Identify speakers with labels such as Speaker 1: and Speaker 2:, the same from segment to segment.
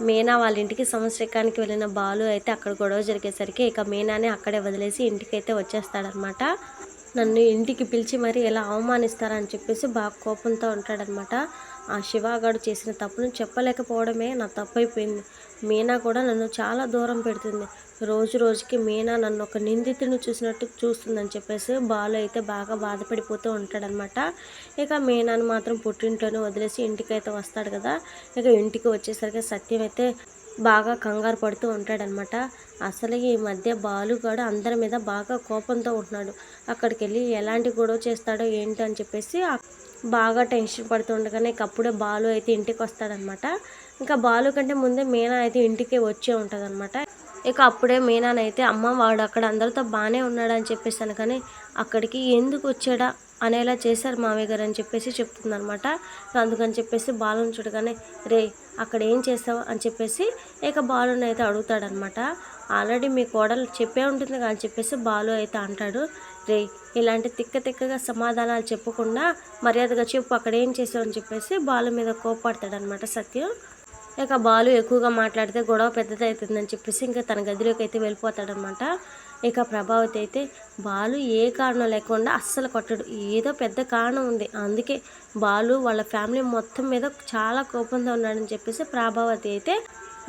Speaker 1: మీనా వాళ్ళ ఇంటికి సంవత్సరకానికి వెళ్ళిన బాలు అయితే అక్కడ గొడవ జరిగేసరికి ఇక మీనానే అక్కడే వదిలేసి ఇంటికి అయితే వచ్చేస్తాడనమాట నన్ను ఇంటికి పిలిచి మరి ఎలా అవమానిస్తారని చెప్పేసి బాగా కోపంతో ఉంటాడనమాట ఆ శివాగాడు చేసిన తప్పును చెప్పలేకపోవడమే నా తప్పు అయిపోయింది మీనా కూడా నన్ను చాలా దూరం పెడుతుంది. రోజు రోజుకి మీనా నన్ను ఒక నిందితుని చూసినట్టు చూస్తుందని చెప్పేసి బాలు అయితే బాగా బాధపడిపోతూ ఉంటాడనమాట ఇక మీనాను మాత్రం పుట్టింట్లోనే వదిలేసి ఇంటికైతే వస్తాడు కదా. ఇక ఇంటికి వచ్చేసరికి సత్యం అయితే బాగా కంగారు పడుతూ ఉంటాడనమాట. అసలు ఈ మధ్య బాలు కూడా అందరి మీద బాగా కోపంతో ఉంటున్నాడు. అక్కడికి వెళ్ళి ఎలాంటి గొడవ చేస్తాడో ఏంటి అని చెప్పేసి బాగా టెన్షన్ పడుతూ ఉండగానే అప్పుడే బాలు అయితే ఇంటికి వస్తాడనమాట ఇంకా బాలు కంటే ముందే మీనా అయితే ఇంటికి వచ్చే ఉంటుందన్నమాట ఇక అప్పుడే మీనానైతే అమ్మ వాడు అక్కడ అందరితో బాగానే ఉన్నాడని చెప్పేసాను కానీ అక్కడికి ఎందుకు వచ్చాడా? అనేలా చేశారు మామయ్య గారు అని చెప్పేసి చెప్తుందనమాట అందుకని చెప్పేసి బాలుని చూడగానే రే అక్కడ ఏం చేసావు అని చెప్పేసి ఇక బాలుని అయితే అడుగుతాడనమాట ఆల్రెడీ మీ కోడలు చెప్పే ఉంటుంది అని చెప్పేసి బాలు అయితే అంటాడు. రే ఇలాంటి తిక్క తిక్కగా సమాధానాలు చెప్పకుండా మర్యాదగా చెప్పు అక్కడ ఏం చేసావు? అని చెప్పేసి బాలు మీద కోపడతాడనమాట సత్యం. ఇక బాలు ఎక్కువగా మాట్లాడితే గొడవ పెద్దదవుతుందని చెప్పేసి ఇంకా తన గదిలోకి అయితే వెళ్ళిపోతాడనమాట. ఇక ప్రభావతి అయితే బాలు ఏ కారణం లేకుండా అస్సలు కొట్టడు. ఏదో పెద్ద కారణం ఉంది. అందుకే బాలు వాళ్ళ ఫ్యామిలీ మొత్తం మీద చాలా కోపంతో ఉన్నాడని చెప్పేసి ప్రభావతి అయితే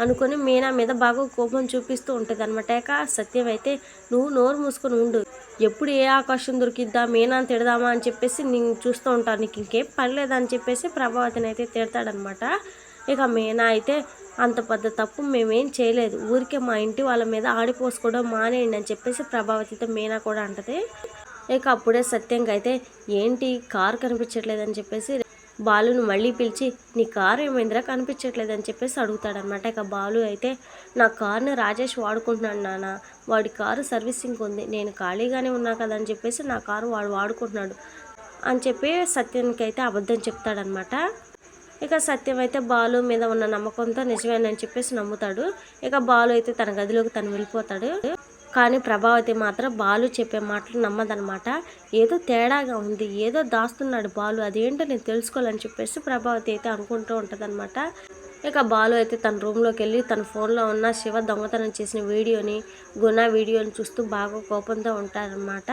Speaker 1: అనుకొని మీనా మీద బాగా కోపం చూపిస్తూ ఉంటుంది అనమాట ఇక సత్యం అయితే నువ్వు నోరు మూసుకొని ఉండు. ఎప్పుడు ఏ ఆకాశం దొరికిద్దా మీనా తిడదామా అని చెప్పేసి నేను చూస్తూ ఉంటాను నీకు ఇంకేం పని లేదని అని చెప్పేసి ప్రభావతిని అయితే తిడతాడనమాట. ఇక మీనా అయితే అంత పెద్ద తప్పు మేమేం చేయలేదు. ఊరికే మా ఇంటి వాళ్ళ మీద ఆడిపోసుకోవడం మానేయండి అని చెప్పేసి ప్రభావతితో మీనా కూడా అంటది. ఇక అప్పుడే సత్యంగా అయితే ఏంటి కారు కనిపించట్లేదని చెప్పేసి బాలును మళ్ళీ పిలిచి నీ కారు ఏమైందిరా? కనిపించట్లేదు అని చెప్పేసి అడుగుతాడనమాట ఇక బాలు అయితే నా కారుని రాజేష్ వాడుకుంటున్నాడు నాన్న. వాడి కారు సర్వీసింగ్ ఉంది. నేను ఖాళీగానే ఉన్నా కదా అని చెప్పేసి నా కారు వాడు వాడుకుంటున్నాడు అని చెప్పి సత్యానికి అయితే అబద్ధం చెప్తాడనమాట ఇక సత్యం అయితే బాలు మీద ఉన్న నమ్మకంతో నిజమేనని చెప్పేసి నమ్ముతాడు. ఇక బాలు అయితే తన గదిలోకి తను వెళ్ళిపోతాడు. కానీ ప్రభావతి మాత్రం బాలు చెప్పే మాటలు నమ్మదనమాట ఏదో తేడాగా ఉంది ఏదో దాస్తున్నాడు బాలు అదేంటో నేను తెలుసుకోవాలని చెప్పేసి ప్రభావతి అయితే అనుకుంటూ ఉంటుందన్నమాట. ఇక బాలు అయితే తన రూమ్లోకి వెళ్ళి తన ఫోన్లో ఉన్న శివ దొంగతనం చేసిన వీడియోని గుణ వీడియోని చూస్తూ బాగా కోపంతో ఉంటారనమాట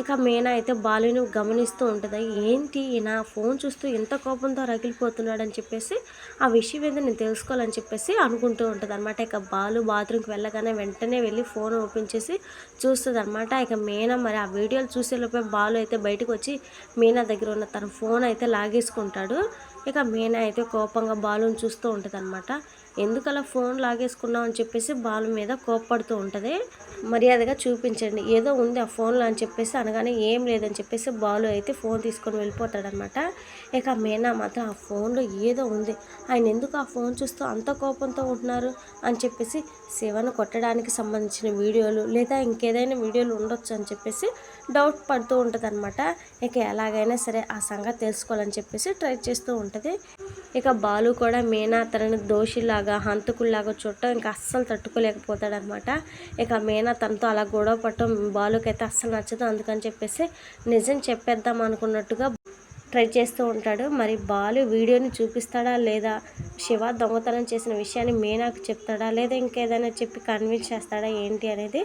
Speaker 1: ఇక మీనా అయితే బాలుని గమనిస్తూ ఉంటుంది. ఏంటి నా ఫోన్ చూస్తూ ఎంత కోపంతో రగిలిపోతున్నాడని చెప్పేసి ఆ విషయం ఏదో నేను తెలుసుకోవాలని చెప్పేసి అనుకుంటూ ఉంటుంది అనమాట ఇక బాలు బాత్రూమ్కి వెళ్ళగానే వెంటనే వెళ్ళి ఫోన్ ఓపెన్ చేసి చూస్తుంది అనమాట ఇక మీనా మరి ఆ వీడియోలు చూసేలోపే బాలు అయితే బయటకు వచ్చి మీనా దగ్గర ఉన్న తన ఫోన్ అయితే లాగేసుకుంటాడు. ఇక మీనా అయితే కోపంగా బాలుని చూస్తూ ఉంటుంది అనమాట ఎందుకలా ఫోన్ లాగేసుకున్నావు అని చెప్పేసి బాలు మీద కోప్పడుతూ ఉంటుంది. మర్యాదగా చూపించండి. ఏదో ఉంది ఆ ఫోన్లో అని చెప్పేసి అనగానే ఏం లేదని చెప్పేసి బాలు అయితే ఫోన్ తీసుకొని వెళ్ళిపోతాడనమాట ఇక మీనా మాత్రం ఆ ఫోన్లో ఏదో ఉంది. ఆయన ఎందుకు ఆ ఫోన్ చూస్తూ అంత కోపంతో ఉంటున్నారు అని చెప్పేసి శివను కొట్టడానికి సంబంధించిన వీడియోలు లేదా ఇంకేదైనా వీడియోలు ఉండొచ్చు అని చెప్పేసి డౌట్ పడుతూ ఉంటుంది అనమాట ఇక ఎలాగైనా సరే ఆ సంగతి తెలుసుకోవాలని చెప్పేసి ట్రై చేస్తూ ఉంటుంది. ఇక బాలు కూడా మీనా తనని దోషిలాగా హంతకుల్లాగా చుట్టం ఇంకా అస్సలు తట్టుకోలేకపోతాడనమాట. ఇక మీనా తనతో అలా గొడవ పడటం బాలుకైతే అస్సలు నచ్చదు. అందుకని చెప్పేసి నిజం చెప్పేద్దాం అనుకున్నట్టుగా ట్రై చేస్తూ ఉంటాడు. మరి బాలు వీడియోని చూపిస్తాడా లేదా? శివ దొంగతనం చేసిన విషయాన్ని మీనాకు చెప్తాడా లేదా ఇంకేదైనా చెప్పి కన్విన్స్ చేస్తాడా ఏంటి అనేది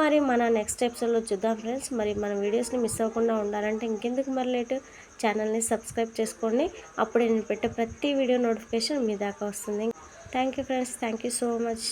Speaker 1: మరి మన నెక్స్ట్ ఎపిసోడ్లో చూద్దాం ఫ్రెండ్స్ మరి మన వీడియోస్ని మిస్ అవ్వకుండా ఉండాలంటే ఇంకెందుకు మరి లేటు? ఛానల్ని సబ్స్క్రైబ్ చేసుకోండి. అప్పుడే నేను పెట్టే ప్రతి వీడియో నోటిఫికేషన్ మీ దాకా వస్తుంది. Thank you friends thank you so much